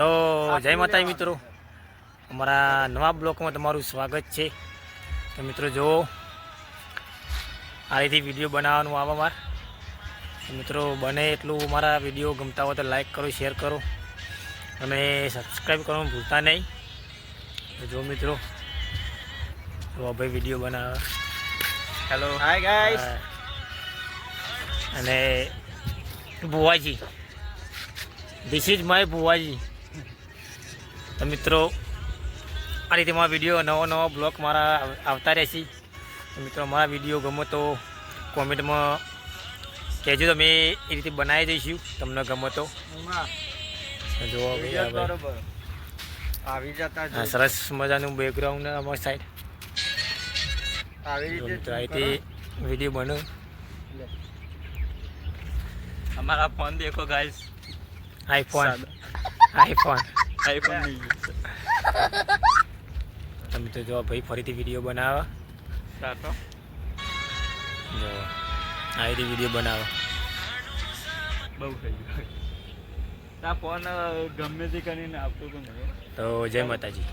તો જય માતાજી મિત્રો. અમારા નવા બ્લોકમાં તમારું સ્વાગત છે. તો મિત્રો જુઓ આ રીતે વીડિયો બનાવવાનું આવે માર મિત્રો બને એટલું મારા વીડિયો ગમતા હોય તો લાઈક કરો શેર કરો. અને સબસ્ક્રાઈબ કરવાનું ભૂલતા નહીં. જો મિત્રો તો ભાઈ વીડિયો બનાવે. હેલો હાય ગાઈસ અને ભુવાજી. ધીસ ઇઝ માય ભુવાજી. તો મિત્રો આ રીતે મારા વીડિયો નવો નવો બ્લોગ મારા આવતા રહેશે. મિત્રો મારા વીડિયો ગમો તો કોમેન્ટમાં કહેજો તો અમે એ રીતે બનાવી દઈશું. તમને ગમો તો. બરોબર. આવી જતા સરસ મજાનું બેકગ્રાઉન્ડ અમારી સાઈડ આવી રીતે મિત્રો આ રીતે વીડિયો બનો. અમારા ફોન દેખો ગાઈસ આઈફોન આઈફોન આઈફોન નહીં. તો મિત્રો જો ભાઈ ફરીથી વીડિયો બનાવો. સાતો જો આ રીતે વીડિયો બનાવો. બહુ થઈ ગયું. તા ફોન ગમે તે કરીને આપતો તો મને તો જય માતાજી.